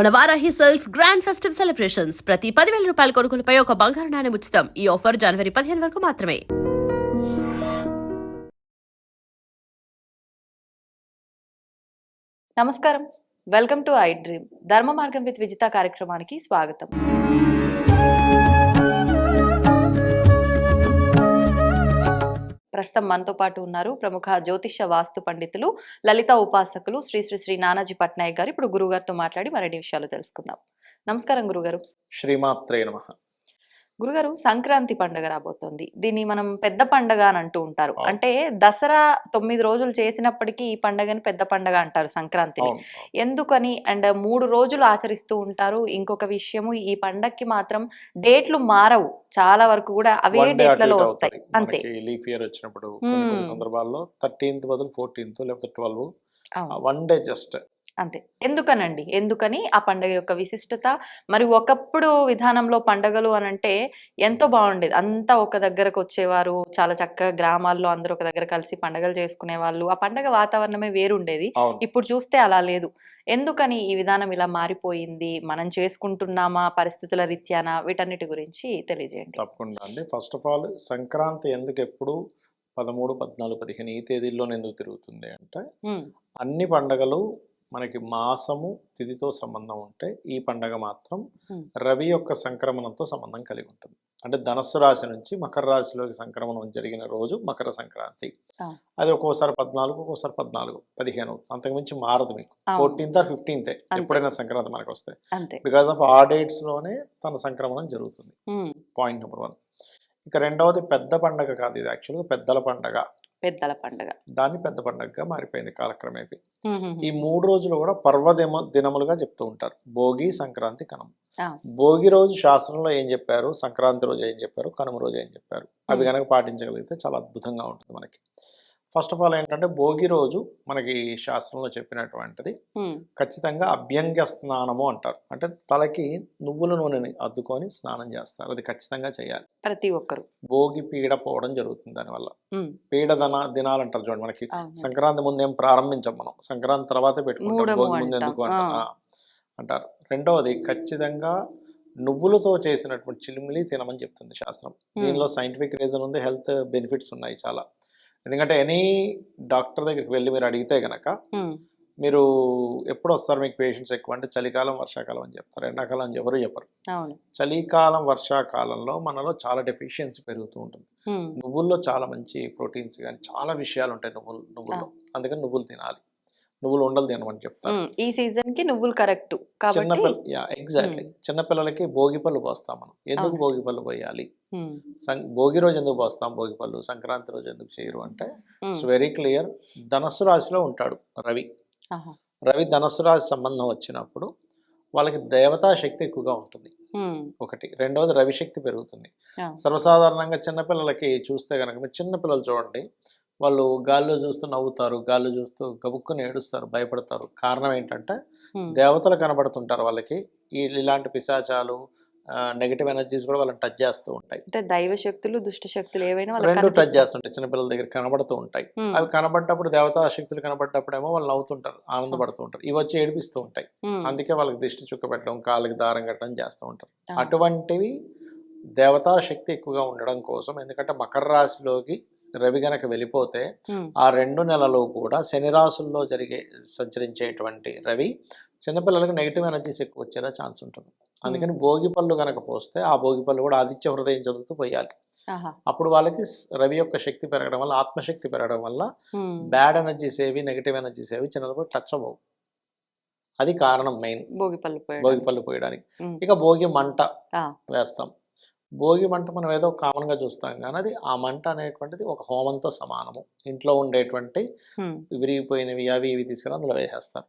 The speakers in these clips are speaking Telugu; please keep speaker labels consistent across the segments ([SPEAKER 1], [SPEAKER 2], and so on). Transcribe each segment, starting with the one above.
[SPEAKER 1] మన Varahi sells grand festive celebrations. ప్రతి పదివేల రూపాయల కొనుగోలుపై ఒక బంగారు నాణ్యం ఉచితం. ఈ ఆఫర్ జనవరి పదిహేను వరకు మాత్రమే.
[SPEAKER 2] నమస్కారం. Welcome to iDream. ధర్మ మార్గం విత్ విజిత కార్యక్రమానికి స్వాగతం. ప్రస్తుతం మనతో పాటు ఉన్నారు ప్రముఖ జ్యోతిష వాస్తు పండితులు లలిత ఉపాసకులు శ్రీ శ్రీ శ్రీ నానాజీ పట్నాయక్ గారు. ఇప్పుడు గురుగారితో మాట్లాడి మరిన్ని విషయాలు తెలుసుకుందాం. నమస్కారం గురుగారు
[SPEAKER 3] శ్రీమాత్రే నమ.
[SPEAKER 2] గురుగారు సంక్రాంతి పండుగ రాబోతోంది. దీన్ని మనం పెద్ద పండగ అని అంటూ ఉంటారు. అంటే దసరా తొమ్మిది రోజులు చేసినప్పటికీ ఈ పండగని పెద్ద పండగ అంటారు సంక్రాంతిని.
[SPEAKER 3] అవును
[SPEAKER 2] ఎందుకని అండ్ మూడు రోజులు ఆచరిస్తూ ఉంటారు. ఇంకొక విషయము ఈ పండక్కి మాత్రం డేట్లు మారవు. చాలా వరకు కూడా అవే డేట్లలో వస్తాయి. అంతే.
[SPEAKER 3] లీఫ్ ఇయర్ వచ్చినప్పుడు. సందర్భాల్లో థర్టీన్త్ బదులు ఫోర్టీన్త్ లేకపోతే ట్వెల్వ్ వన్ డే జస్ట్.
[SPEAKER 2] అంతే. ఎందుకనండి? ఎందుకని? ఆ పండగ యొక్క విశిష్టత. మరి ఒకప్పుడు విధానంలో పండగలు అని అంటే ఎంతో బాగుండేది. అంతా ఒక దగ్గరకు వచ్చేవారు. చాలా చక్కగా గ్రామాల్లో అందరూ ఒక దగ్గర కలిసి పండగలు చేసుకునే వాళ్ళు ఆ పండగ వాతావరణమే వేరుండేది. ఇప్పుడు చూస్తే అలా లేదు. ఎందుకని ఈ విధానం ఇలా మారిపోయింది? మనం చేసుకుంటున్నామా? పరిస్థితుల రీత్యానా? వీటన్నిటి గురించి తెలియజేయండి.
[SPEAKER 3] తప్పకుండా అండి. ఫస్ట్ ఆఫ్ ఆల్ సంక్రాంతి ఎందుకు ఎప్పుడు పదమూడు పద్నాలుగు పదిహేను ఈ తేదీల్లోనే ఎందుకు తిరుగుతుంది అంటే అన్ని పండగలు మనకి మాసము తిథితో సంబంధం ఉంటే ఈ పండగ మాత్రం. రవి యొక్క సంక్రమణంతో సంబంధం కలిగి ఉంటుంది. అంటే ధనస్సు రాశి నుంచి మకర రాశిలోకి సంక్రమణం జరిగిన రోజు మకర సంక్రాంతి. అది ఒక్కోసారి పద్నాలుగు ఒక్కోసారి పద్నాలుగు పదిహేను అంతకుమించి మారదు మీకు. ఫోర్టీన్త్ ఆర్ ఫిఫ్టీన్త్ ఎప్పుడైనా సంక్రాంతి మనకు వస్తాయి
[SPEAKER 2] అంతే.
[SPEAKER 3] బికాస్ ఆఫ్ ఆ డేట్స్లోనే తన సంక్రమణం జరుగుతుంది. Point number one. ఇక రెండవది పెద్ద పండగ కాదు ఇది యాక్చువల్గా పెద్దల పండగ.
[SPEAKER 2] పెద్దల పండగ.
[SPEAKER 3] దాన్ని పెద్ద పండగగా మారిపోయింది కాలక్రమేపీ. ఈ మూడు రోజులు కూడా పర్వదిమ దినములుగా చెప్తూ ఉంటారు. భోగి సంక్రాంతి కనుమ. భోగి రోజు శాస్త్రంలో ఏం చెప్పారు? సంక్రాంతి రోజు ఏం చెప్పారు? కనుమ రోజు ఏం చెప్పారు? అవి. కనుక పాటించగలిగితే చాలా అద్భుతంగా ఉంటుంది మనకి. ఫస్ట్ ఆఫ్ ఆల్ ఏంటంటే భోగి రోజు మనకి శాస్త్రంలో చెప్పినటువంటిది. ఖచ్చితంగా అభ్యంగ స్నానము అంటారు. అంటే తలకి నువ్వుల నూనెని అద్దుకొని స్నానం చేస్తారు. అది ఖచ్చితంగా చేయాలి.
[SPEAKER 2] ప్రతి ఒక్కరు.
[SPEAKER 3] భోగి పీడ పోవడం జరుగుతుంది దానివల్ల. పీడ దన దినాలు అంటారు చూడండి మనకి. సంక్రాంతి ముందు ఏం ప్రారంభించం మనం. సంక్రాంతి తర్వాతే పెట్టుకుంటాం. భోగి ముందు. ఎందుకు అంటారు. రెండవది ఖచ్చితంగా నువ్వులతో చేసినటువంటి చిలిమిలి తినమని చెప్తుంది శాస్త్రం. దీనిలో సైంటిఫిక్ రీజన్ ఉంది హెల్త్ బెనిఫిట్స్ ఉన్నాయి చాలా. ఎందుకంటే ఎనీ డాక్టర్ దగ్గరికి వెళ్ళి మీరు అడిగితే గనక మీరు ఎప్పుడు వస్తారు మీకు పేషెంట్స్ ఎక్కువ అంటే చలికాలం వర్షాకాలం అని చెప్తారు. ఎండాకాలం అని ఎవరు చెప్పరు. చలికాలం వర్షాకాలంలో మనలో చాలా డెఫిషియన్సీ పెరుగుతూ ఉంటుంది. నువ్వుల్లో చాలా మంచి ప్రోటీన్స్ కానీ చాలా విషయాలు ఉంటాయి నువ్వులు నువ్వుల్లో. అందుకని నువ్వులు తినాలి. నువ్వులు ఉండలు తినమని చెప్తారు.
[SPEAKER 2] ఉమ్, ఈ సీజన్కి నువ్వులు కరెక్ట్. కాబట్టి
[SPEAKER 3] చిన్నపిల్ల యా ఎగ్జాక్ట్లీ. చిన్నపిల్లలకి భోగి పళ్ళు పోస్తాం మనం. ఎందుకు. భోగి పళ్ళు పోయాలి? భోగి రోజు ఎందుకు పోస్తాం భోగి పళ్ళు? సంక్రాంతి రోజు ఎందుకు చేయరు అంటే ఇట్స్ వెరీ క్లియర్. ధనస్సు రాశిలో ఉంటాడు రవి. రవి ధనస్సు రాశి సంబంధం వచ్చినప్పుడు వాళ్ళకి దేవతా శక్తి ఎక్కువగా ఉంటుంది. ఒకటి. రెండవది రవిశక్తి పెరుగుతుంది. సర్వసాధారణంగా చిన్నపిల్లలకి చూస్తే కనుక మీరు చిన్నపిల్లలు చూడండి వాళ్ళు గాల్లో చూస్తూ నవ్వుతారు గాల్లో చూస్తూ గబుక్కుని ఏడుస్తారు భయపడతారు. కారణం ఏంటంటే దేవతలు కనబడుతుంటారు వాళ్ళకి. ఈ ఇలాంటి పిశాచాలు నెగిటివ్ ఎనర్జీస్ కూడా వాళ్ళని టచ్ చేస్తూ ఉంటాయి.
[SPEAKER 2] అంటే దైవ శక్తులు దుష్ట శక్తులు ఏవైనా
[SPEAKER 3] రెండు టచ్. చేస్తుంటాయి. చిన్నపిల్లల దగ్గర కనబడుతూ ఉంటాయి. అవి కనబడ్డప్పుడు దేవతా శక్తులు కనబడ్డప్పుడేమో వాళ్ళు నవ్వుతుంటారు ఆనందపడుతూ ఉంటారు. ఇవి వచ్చి ఏడిపిస్తూ ఉంటాయి. అందుకే వాళ్ళకి దిష్టి చుక్క పెట్టడం కాళ్ళకి దారం కట్టడం చేస్తూ ఉంటారు. అటువంటివి దేవతా శక్తి ఎక్కువగా ఉండడం కోసం ఎందుకంటే మకర రాశిలోకి రవి గనక వెళ్ళిపోతే ఆ రెండు నెలలు కూడా శని రాశుల్లో జరిగే సంచరించేటువంటి రవి చిన్నపిల్లలకు నెగిటివ్ ఎనర్జీస్ ఎక్కువ వచ్చేలా ఛాన్స్ ఉంటుంది. అందుకని భోగి పళ్ళు గనక పోస్తే ఆ భోగి పళ్ళు కూడా ఆదిత్య హృదయం చదువుతూ పోయాలి. అప్పుడు వాళ్ళకి రవి యొక్క శక్తి పెరగడం వల్ల ఆత్మశక్తి పెరగడం వల్ల బ్యాడ్ ఎనర్జీస్ ఏవి నెగిటివ్ ఎనర్జీస్ ఏవి చిన్నప్పుడు టచ్ అవ్వవు. అది కారణం మెయిన్.
[SPEAKER 2] భోగి పళ్ళు
[SPEAKER 3] పోయడానికి. ఇక భోగి మంట వేస్తాం. భోగి మంట మనం ఏదో కామన్గా చూస్తాం కానీ అది ఆ మంట అనేటువంటిది ఒక హోమంతో సమానము. ఇంట్లో ఉండేటువంటి విరిగిపోయినవి అవి ఇవి తీసుకుని అందులో వేసేస్తారు.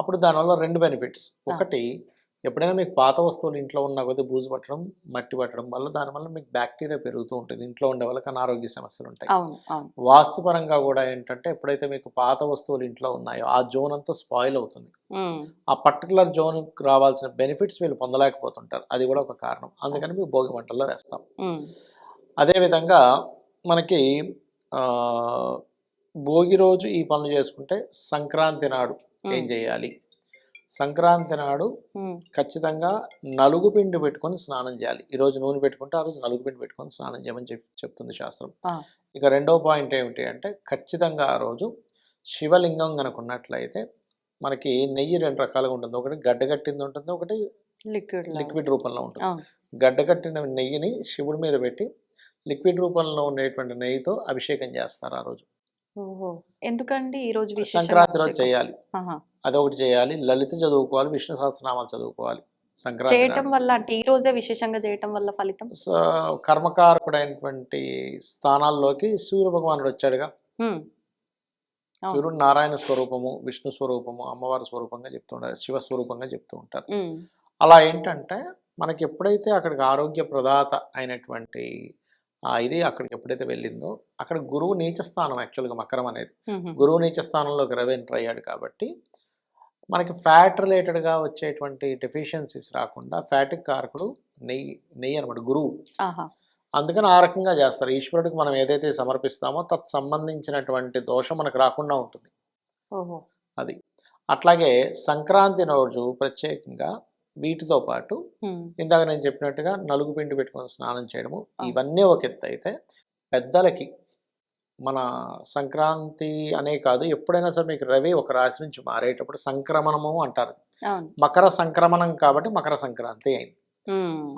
[SPEAKER 3] అప్పుడు దానివల్ల రెండు బెనిఫిట్స్. ఒకటి ఎప్పుడైనా మీకు పాత వస్తువులు ఇంట్లో ఉన్న కొద్ది బూజు పట్టడం మట్టి పట్టడం వల్ల దానివల్ల మీకు బ్యాక్టీరియా పెరుగుతూ ఉంటుంది. ఇంట్లో ఉండే వాళ్ళకి అనారోగ్య సమస్యలు ఉంటాయి. వాస్తుపరంగా కూడా ఏంటంటే ఎప్పుడైతే మీకు పాత వస్తువులు ఇంట్లో ఉన్నాయో ఆ జోన్ అంతా స్పాయిల్ అవుతుంది. ఆ పర్టికులర్ జోన్కి రావాల్సిన బెనిఫిట్స్ వీళ్ళు పొందలేకపోతుంటారు. అది కూడా ఒక కారణం. అందుకని మేము భోగి మంటల్లో వేస్తాం. అదేవిధంగా మనకి భోగి రోజు ఈ పనులు చేసుకుంటే సంక్రాంతి నాడు ఏం చేయాలి? సంక్రాంతి నాడు ఖచ్చితంగా నలుగు పిండి పెట్టుకొని స్నానం చేయాలి ఈ రోజు నూనె పెట్టుకుంటే ఆ రోజు నలుగు పిండి పెట్టుకొని స్నానం చేయమని చెప్ చెప్తుంది శాస్త్రం. ఇక రెండో పాయింట్ ఏమిటి అంటే ఖచ్చితంగా ఆ రోజు శివలింగం కనుక ఉన్నట్లయితే మనకి నెయ్యి రెండు రకాలుగా ఉంటుంది ఒకటి గడ్డగట్టింది ఉంటుంది ఒకటి
[SPEAKER 2] లిక్విడ్.
[SPEAKER 3] లిక్విడ్ రూపంలో ఉంటుంది
[SPEAKER 2] అవును.
[SPEAKER 3] గడ్డకట్టిన నెయ్యిని శివుడి మీద పెట్టి లిక్విడ్ రూపంలో ఉండేటువంటి నెయ్యితో అభిషేకం చేస్తారు ఆ రోజు
[SPEAKER 2] ఎందుకండి ఈ రోజు
[SPEAKER 3] సంక్రాంతి రోజు? చేయాలి. అదొకటి చేయాలి. లలిత చదువుకోవాలి విష్ణు సహస్రనామాలు చదువుకోవాలి. సంక్రాంతి
[SPEAKER 2] చేయటం. వల్ల అంటే ఈ రోజే విశేషంగా చేయటం వల్ల ఫలితం?
[SPEAKER 3] కర్మకారకుడైనటువంటి స్థానాల్లోకి సూర్య భగవానుడు వచ్చాడుగా. సూర్యుడు నారాయణ స్వరూపము విష్ణు స్వరూపము అమ్మవారి స్వరూపంగా చెప్తుంటారు శివ స్వరూపంగా చెప్తూ ఉంటారు. అలా ఏంటంటే మనకి ఎప్పుడైతే అక్కడికి ఆరోగ్య ప్రదాత అయినటువంటి ఇది అక్కడికి ఎప్పుడైతే వెళ్ళిందో అక్కడ గురువు నీచ స్థానం యాక్చువల్గా మకరం అనేది. గురువు నీచ స్థానంలోకి రవి ఎంటర్ అయ్యాడు కాబట్టి మనకి ఫ్యాట్ రిలేటెడ్గా వచ్చేటువంటి డెఫిషియన్సీస్ రాకుండా ఫ్యాట్కి కారకుడు నెయ్యి నెయ్యి అనమాట గురువు. అందుకని ఆ రకంగా చేస్తారు. ఈశ్వరుడికి మనం ఏదైతే సమర్పిస్తామో తత్ సంబంధించినటువంటి దోషం మనకు రాకుండా ఉంటుంది. అది. అట్లాగే సంక్రాంతి రోజు ప్రత్యేకంగా వీటితో పాటు ఇందాక నేను చెప్పినట్టుగా నలుగు పిండి పెట్టుకొని స్నానం చేయడము. ఇవన్నీ ఒక ఎత్తు అయితే పెద్దలకి మన సంక్రాంతి అనే కాదు ఎప్పుడైనా సరే మీకు రవి ఒక రాశి నుంచి మారేటప్పుడు సంక్రమణము అంటారు. మకర సంక్రమణం కాబట్టి మకర సంక్రాంతి అయింది.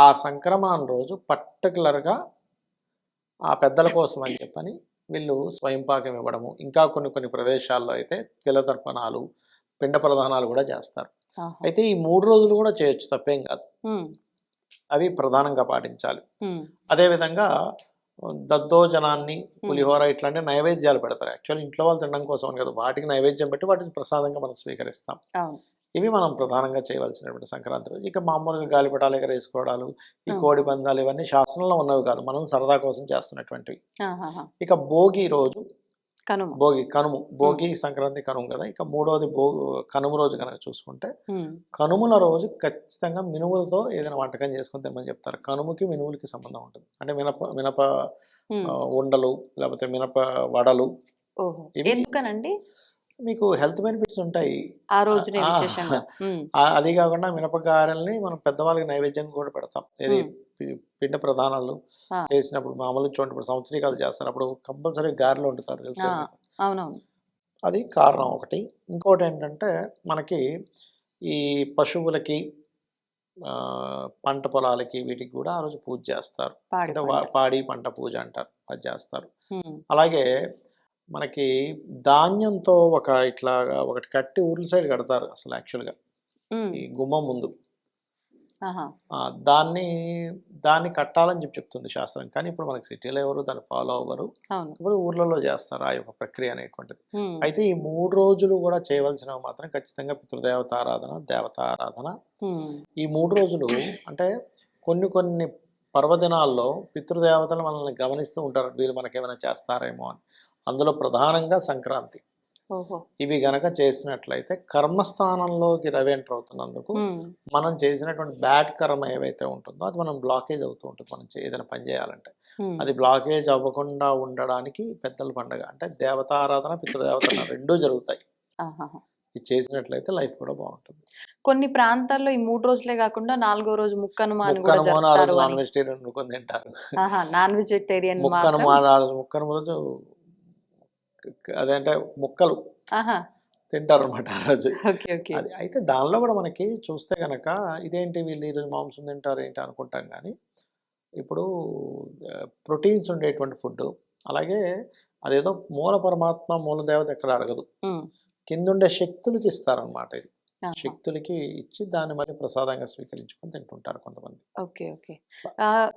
[SPEAKER 3] ఆ సంక్రమణం రోజు పర్టికులర్గా ఆ పెద్దల కోసం అని చెప్పని వీళ్ళు స్వయంపాకం ఇవ్వడము ఇంకా కొన్ని కొన్ని ప్రదేశాల్లో అయితే తిలతర్పణాలు పిండ ప్రధానాలు కూడా చేస్తారు. అయితే ఈ మూడు రోజులు కూడా చేయొచ్చు తప్పేం కాదు. అవి ప్రధానంగా పాటించాలి. అదేవిధంగా దద్దోజనాన్ని పులిహోర ఇట్లాంటి నైవేద్యాలు పెడతారు. యాక్చువల్లీ ఇంట్లో వాళ్ళు తినడం కోసం కదా వాటికి నైవేద్యం పెట్టి వాటిని ప్రసాదంగా మనం స్వీకరిస్తాం. ఇవి మనం ప్రధానంగా చేయవలసినటువంటి సంక్రాంతి రోజు. ఇక మామూలుగా గాలిపటాలు ఎగరేసుకోవడాలు ఈ. కోడి పందాలు ఇవన్నీ శాస్త్రంలో ఉన్నవి కాదు. మనం సరదా కోసం చేస్తున్నటువంటివి. ఇక భోగి రోజు
[SPEAKER 2] కనుమ.
[SPEAKER 3] భోగి కనుము. భోగి సంక్రాంతి కనుము కదా. ఇక మూడవది భో కనుము రోజు కనుక చూసుకుంటే కనుముల రోజు ఖచ్చితంగా మినుములతో ఏదైనా వంటకం చేసుకుని తినమని చెప్తారు. కనుముకి మినుములకి సంబంధం ఉంటుంది. అంటే మినప మినప ఉండలు లేకపోతే మినప వడలు
[SPEAKER 2] ఎందుకనండి?
[SPEAKER 3] మీకు హెల్త్ బెనిఫిట్స్ ఉంటాయి.
[SPEAKER 2] ఆ
[SPEAKER 3] ఆ- అది కాకుండా మినపగారెల్ని మనం పెద్దవాళ్ళకి నైవేద్యం కూడా పెడతాం. ఇది పిండ ప్రధానాలు. చేసినప్పుడు మామూలు చూడండి సంవత్సరీకాలు చేస్తారు అప్పుడు కంపల్సరీ గారెలు వండుతారు తెలుసు.
[SPEAKER 2] అవునవును.
[SPEAKER 3] అది కారణం ఒకటి. ఇంకోటి ఏంటంటే మనకి ఈ పశువులకి ఆ, పంట పొలాలకి వీటికి కూడా ఆ రోజు పూజ చేస్తారు.
[SPEAKER 2] పాడి
[SPEAKER 3] అంటే పాడి పంట పూజ అంటారు అది చేస్తారు. అలాగే మనకి ధాన్యంతో ఒక ఇట్లా ఒకటి కట్టి ఊర్ల సైడ్ కడతారు అసలు యాక్చువల్గా. ఈ గుమ్మం ముందు. దాన్ని దాన్ని కట్టాలని చెప్పి చెప్తుంది శాస్త్రం. కానీ ఇప్పుడు మనకి సిటీలో ఎవరు దాన్ని ఫాలో అవ్వరు. ఇప్పుడు ఊర్లలో చేస్తారు ఆ యొక్క ప్రక్రియ అనేటువంటిది. అయితే ఈ మూడు రోజులు కూడా చేయవలసినవి మాత్రం ఖచ్చితంగా పితృదేవత ఆరాధన దేవత ఆరాధన.
[SPEAKER 2] ఉమ్,
[SPEAKER 3] ఈ మూడు రోజులు అంటే కొన్ని కొన్ని పర్వదినాల్లో పితృదేవతలు మనల్ని గమనిస్తూ ఉంటారు. వీళ్ళు మనకేమైనా చేస్తారేమో అని. అందులో ప్రధానంగా సంక్రాంతి. ఇవి గనక చేసినట్లయితే కర్మస్థానంలోకి రవి ఎంటర్ అవుతున్నందుకు మనం చేసినటువంటి బ్యాడ్ కర్మ ఏవైతే ఉంటుందో అది మనం బ్లాకేజ్ అవుతూ ఉంటుంది మనం ఏదైనా పని చేయాలంటే. అది బ్లాకేజ్ అవ్వకుండా ఉండడానికి పెద్దల పండగ అంటే దేవతారాధన పితృదేవతన రెండూ జరుగుతాయి. ఇది చేసినట్లయితే లైఫ్ కూడా బాగుంటుంది.
[SPEAKER 2] కొన్ని ప్రాంతాల్లో ఈ మూడు రోజులే కాకుండా నాలుగో రోజు ముక్కనుమ అని కూడా
[SPEAKER 3] ముక్కనుమ ఆ రోజు
[SPEAKER 2] జరుపుతారు
[SPEAKER 3] నాన్ వెజిటేరియన్ తింటారు.
[SPEAKER 2] నాన్ వెజిటేరియన్
[SPEAKER 3] ముక్కనుమ
[SPEAKER 2] మాత్రం.
[SPEAKER 3] ఆ రోజు ముక్కనుమ రోజు అదేంటే ముక్కలు తింటారు అనమాట ఆ రోజు. అది అయితే దానిలో కూడా మనకి చూస్తే గనక ఇదేంటి వీళ్ళు ఈరోజు మాంసం తింటారు ఏంటి అనుకుంటాం కానీ ఇప్పుడు ప్రోటీన్స్ ఉండేటువంటి ఫుడ్ అలాగే అదేదో మూల పరమాత్మ మూల దేవత ఎక్కడ అడగదు. కిందుండే శక్తులకి ఇస్తారనమాట ఇది. శక్తులకి ఇచ్చి దాన్ని మరి ప్రసాదంగా స్వీకరించుకొని తింటుంటారు కొంతమంది.
[SPEAKER 2] Okay okay.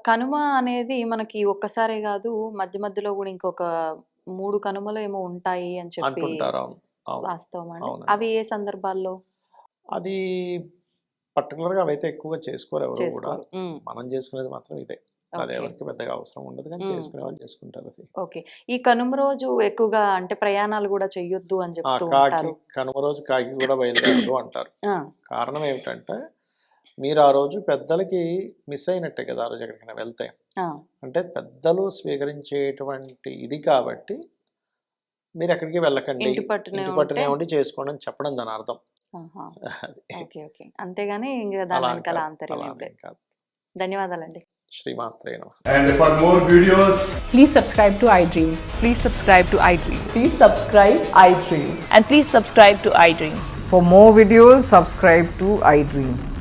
[SPEAKER 2] కనుమ అనేది మనకి ఒక్కసారే కాదు మధ్య మధ్యలో కూడా ఇంకొక మూడు కనుమలు ఏమో ఉంటాయి అని చెప్పి వాస్తవం అండి. అవి ఏ సందర్భాల్లో?
[SPEAKER 3] అది పర్టికులర్గా అవైతే ఎక్కువగా చేసుకోరు ఎవరు కూడా. మనం చేసుకునేది మాత్రం ఇదే. అది. ఎవరికి పెద్దగా అవసరం ఉండదు కానీ. చేసుకునే వాళ్ళు చేసుకుంటారు అది.
[SPEAKER 2] ఓకే. ఈ కనుమ రోజు ఎక్కువగా అంటే ప్రయాణాలు కూడా చెయ్యొద్దు అని
[SPEAKER 3] కాకి
[SPEAKER 2] ఉంటారు.
[SPEAKER 3] కనుమ రోజు కాకి కూడా బయలుదేరదు అంటారు. కారణం ఏమిటంటే మీరు ఆ రోజు పెద్దలకి మిస్ అయినట్టే కదా ఆ రోజు ఎక్కడికైనా వెళ్తే
[SPEAKER 2] ఆ,
[SPEAKER 3] అంటే పెద్దలు స్వీకరించేటువంటి ఇది కాబట్టి మీరు ఎక్కడికి వెళ్ళకండి
[SPEAKER 2] ఇంటి పట్టునే
[SPEAKER 3] ఉండి చేసుకోండి అని చెప్పడం దాని అర్థం
[SPEAKER 2] ఆహా.
[SPEAKER 3] అది.
[SPEAKER 2] ఓకే ఓకే అంతేగాని ఇంకా దాని
[SPEAKER 3] అలా
[SPEAKER 2] వెనకాల
[SPEAKER 3] కాదు,
[SPEAKER 2] ఆంతర్యం
[SPEAKER 3] అలా
[SPEAKER 2] ఏం లేదు
[SPEAKER 3] కాదు.
[SPEAKER 2] ధన్యవాదాలండి
[SPEAKER 3] శ్రీమాత్రే నమః.
[SPEAKER 4] And for more videos,
[SPEAKER 5] Please subscribe to iDream.
[SPEAKER 6] Please subscribe to iDream.
[SPEAKER 5] Please subscribe iDream.
[SPEAKER 6] And please subscribe to iDream.